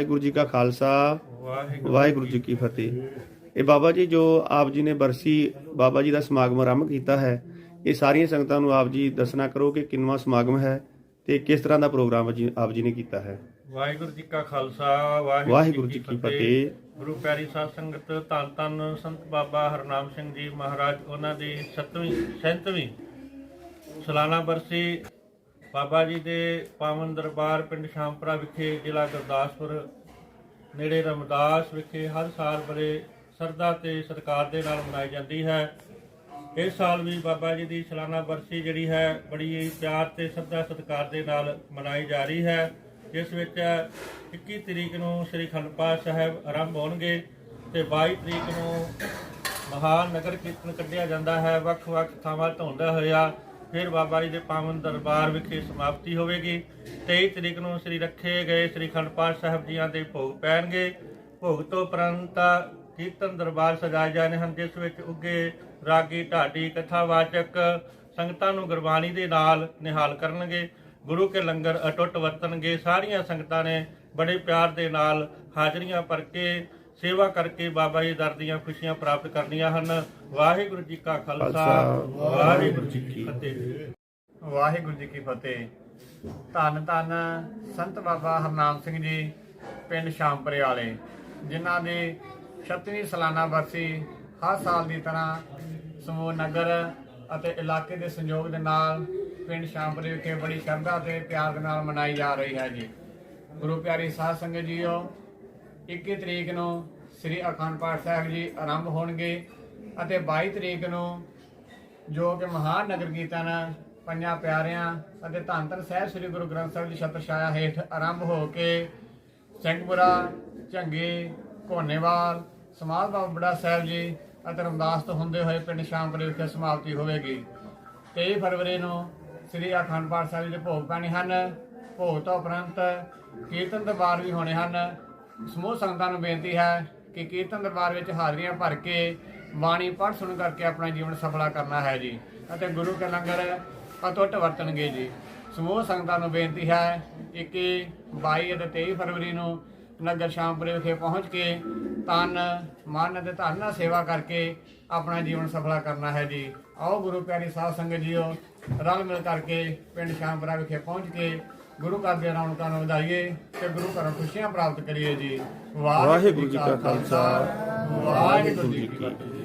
ਵਾਹਿਗੁਰੂ ਜੀ ਕਾ ਖਾਲਸਾ ਵਾਹਿਗੁਰੂ ਜੀ ਕੀ ਫਤਿਹ। ਇਹ ਬਾਬਾ ਜੀ ਜੋ ਆਪ ਜੀ ਨੇ ਬਰਸੀ ਬਾਬਾ ਜੀ ਦਾ ਸਮਾਗਮ ਆਰੰਭ ਕੀਤਾ ਹੈ ਇਹ ਸਾਰੀਆਂ ਸੰਗਤਾਂ ਨੂੰ ਆਪ ਜੀ ਦੱਸਣਾ ਕਰੋ ਕਿ ਕਿੰਨਵਾਂ ਸਮਾਗਮ ਹੈ ਤੇ ਕਿਸ ਤਰ੍ਹਾਂ ਦਾ ਪ੍ਰੋਗਰਾਮ ਜੀ ਆਪ ਜੀ ਨੇ ਕੀਤਾ ਹੈ। ਵਾਹਿਗੁਰੂ ਜੀ ਕਾ ਖਾਲਸਾ ਵਾਹਿਗੁਰੂ ਜੀ ਕੀ ਫਤਿਹ। ਗੁਰੂ ਪਿਆਰੀ ਸਾਧ ਸੰਗਤ ਧੰਨ ਧੰਨ ਸੰਤ ਬਾਬਾ ਹਰਨਾਮ ਸਿੰਘ ਜੀ ਮਹਾਰਾਜ ਉਹਨਾਂ ਦੀ 7ਵੀਂ 37ਵੀਂ ਸਾਲਾਨਾ ਬਰਸੀ ਬਾਬਾ ਜੀ ਦੇ ਪਾਵਨ ਦਰਬਾਰ ਪਿੰਡ ਸ਼ਾਮਪੁਰਾ ਵਿਖੇ ਜ਼ਿਲ੍ਹਾ ਗੁਰਦਾਸਪੁਰ, ਨੇੜੇ ਰਮਦਾਸ ਵਿਖੇ ਹਰ ਸਾਲ ਬੜੇ ਸਰਦਾ ਤੇ ਸਤਿਕਾਰ ਦੇ ਨਾਲ ਮਨਾਈ ਜਾਂਦੀ ਹੈ। ਇਸ ਸਾਲ ਵੀ ਬਾਬਾ ਜੀ ਦੀ ਸਾਲਾਨਾ ਬਰਸੀ ਜਿਹੜੀ ਹੈ, ਬੜੀ ਪਿਆਰ ਤੇ ਸਰਦਾ ਸਤਿਕਾਰ ਦੇ ਨਾਲ ਮਨਾਈ ਜਾ ਰਹੀ ਹੈ। ਜਿਸ ਵਿੱਚ 21 ਤਰੀਕ ਨੂੰ ਸ੍ਰੀ ਖੰਡਪਾਲ ਸਾਹਿਬ ਆਰੰਭ ਹੋਣਗੇ ਤੇ 22 ਤਰੀਕ ਨੂੰ ਮਹਾਨ ਨਗਰ ਕੀਰਤਨ ਕੱਢਿਆ ਜਾਂਦਾ ਹੈ। ਵੱਖ-ਵੱਖ ਥਾਵਾਂ ਤੋਂ ਹੋਇਆ ਫਿਰ ਬਾਬਾ ਜੀ ਦੇ ਪਾਵਨ ਦਰਬਾਰ ਵਿਖੇ ਸਮਾਪਤੀ ਹੋਵੇਗੀ। 23 ਤਰੀਕ ਨੂੰ ਸ੍ਰੀ ਰੱਖੇ ਗਏ ਸ੍ਰੀ ਖੰਡਪਾਲ ਸਾਹਿਬ ਜੀਆਂ ਦੇ ਭੋਗ ਪੈਣਗੇ। ਭੋਗ ਤੋਂ ਉਪਰੰਤ ਕੀਰਤਨ ਦਰਬਾਰ ਸਜਾਏ ਜਾਣੇ ਹਨ, ਜਿਸ ਵਿੱਚ ਉੱਗੇ ਰਾਗੀ, ਢਾਡੀ, ਕਥਾਵਾਚਕ ਸੰਗਤਾਂ ਨੂੰ ਗੁਰਬਾਣੀ ਦੇ ਨਾਲ ਨਿਹਾਲ ਕਰਨਗੇ। ਗੁਰੂ ਕੇ ਲੰਗਰ ਅਟੁੱਟ ਵਰਤਣਗੇ। ਸਾਰੀਆਂ ਸੰਗਤਾਂ ਨੇ ਬੜੇ ਪਿਆਰ ਦੇ ਨਾਲ ਹਾਜ਼ਰੀਆਂ ਭਰ ਕੇ ਸੇਵਾ ਕਰਕੇ ਬਾਬਾ ਜੀ ਦਰ ਦੀਆਂ ਖੁਸ਼ੀਆਂ ਪ੍ਰਾਪਤ ਕਰਨੀਆਂ ਹਨ। ਵਾਹਿਗੁਰੂ ਜੀ ਕਾ ਖਾਲਸਾ ਵਾਹਿਗੁਰੂ ਜੀ ਕੀ ਫਤਿਹ। ਵਾਹਿਗੁਰੂ ਜੀ ਕੀ ਫਤਿਹ। ਧੰਨ ਧੰਨ ਸੰਤ ਬਾਬਾ ਹਰਨਾਮ ਸਿੰਘ ਜੀ ਪਿੰਡ ਸ਼ਾਮਪੁਰੇ ਵਾਲੇ ਜਿਨ੍ਹਾਂ ਦੀ 36ਵੀਂ ਸਾਲਾਨਾ ਵਰਸੀ ਹਰ ਸਾਲ ਦੀ ਤਰ੍ਹਾਂ ਸਮੂਹ ਨਗਰ ਅਤੇ ਇਲਾਕੇ ਦੇ ਸੰਯੋਗ ਦੇ ਨਾਲ ਪਿੰਡ ਸ਼ਾਮਪੁਰੇ ਵਿਖੇ ਬੜੀ ਸ਼ਰਧਾ ਤੇ ਪਿਆਰ ਦੇ ਨਾਲ ਮਨਾਈ ਜਾ ਰਹੀ ਹੈ ਜੀ। ਗੁਰੂ ਪਿਆਰੀ ਸਾਧ ਸੰਗਤ ਜੀਓ 21 ਤਰੀਕ ਨੂੰ ਸ੍ਰੀ ਅਖੰਡ ਪਾਠ ਸਾਹਿਬ ਜੀ ਆਰੰਭ ਹੋਣਗੇ। ਅਤੇ 22 ਤਰੀਕ ਨੂੰ ਜੋ ਕਿ ਮਹਾਨ ਨਗਰ ਕੀਰਤਨ, ਪੰਜਾਂ ਪਿਆਰਿਆਂ ਅਤੇ ਧੰਨ ਧੰਨ ਸਾਹਿਬ ਸ੍ਰੀ ਗੁਰੂ ਗ੍ਰੰਥ ਸਾਹਿਬ ਦੀ ਛਤਰ ਛਾਇਆ ਹੇਠ ਆਰੰਭ ਹੋ ਕੇ ਸਿੰਘਪੁਰਾ ਝੰਗੇ ਕੋਨੇਵਾਲ ਸਮਾਧ ਬਾਬਾ ਬੜਾ ਸਾਹਿਬ ਜੀ ਅਤੇ ਰਮਦਾਸ ਤੋਂ ਹੁੰਦੇ ਹੋਏ ਪਿੰਡ ਸ਼ਾਮਪੁਰੇ ਵਿਖੇ ਸਮਾਪਤੀ ਹੋਵੇਗੀ। 23 ਫਰਵਰੀ ਨੂੰ ਸ੍ਰੀ ਅਖੰਡ ਪਾਠ ਸਾਹਿਬ ਦੇ ਭੋਗ ਪੈਣੇ ਹਨ। ਭੋਗ ਤੋਂ ਉਪਰੰਤ ਕੀਰਤਨ ਦਰਬਾਰ ਵੀ ਹੋਣੇ ਹਨ। ਸਮੂਹ ਸੰਗਤਾਂ ਨੂੰ ਬੇਨਤੀ ਹੈ ਕਿ ਕੀਰਤਨ ਦਰਬਾਰ ਵਿੱਚ ਹਾਜ਼ਰੀਆਂ ਭਰ ਕੇ ਬਾਣੀ ਪੜ੍ਹ ਸੁਣ ਕਰਕੇ ਆਪਣਾ ਜੀਵਨ ਸਫਲਾ ਕਰਨਾ ਹੈ ਜੀ। ਅਤੇ ਗੁਰੂ ਕੇ ਲੰਗਰ ਅਤੁੱਟ ਵਰਤਣਗੇ ਜੀ। ਸਮੂਹ ਸੰਗਤਾਂ ਨੂੰ ਬੇਨਤੀ ਹੈ ਕਿ 22 ਅਤੇ 23 ਫਰਵਰੀ ਨੂੰ ਨਗਰ ਸ਼ਾਮਪੁਰੇ ਵਿਖੇ ਪਹੁੰਚ ਕੇ ਤਨ, ਮਨ ਅਤੇ ਧਨ ਨਾਲ ਸੇਵਾ ਕਰਕੇ ਆਪਣਾ ਜੀਵਨ ਸਫਲਾ ਕਰਨਾ ਹੈ ਜੀ। ਆਓ ਗੁਰੂ ਪਿਆਰੀ ਸਾਧ ਸੰਗਤ ਜੀਓ, ਰਲ ਮਿਲ ਕਰਕੇ ਪਿੰਡ ਸ਼ਾਮਪੁਰਾ ਵਿਖੇ ਪਹੁੰਚ ਕੇ ਗੁਰੂ ਘਰ ਦੇ ਰੌਣਕਾਂ ਨੂੰ ਵਧਾਈਏ ਤੇ ਗੁਰੂ ਘਰੋਂ ਖੁਸ਼ੀਆਂ ਪ੍ਰਾਪਤ ਕਰੀਏ ਜੀ। ਵਾਹਿਗੁਰੂ ਜੀ ਕਾ ਖਾਲਸਾ, ਵਾਹਿਗੁਰੂ ਜੀ ਕੀ ਫਤਿਹ।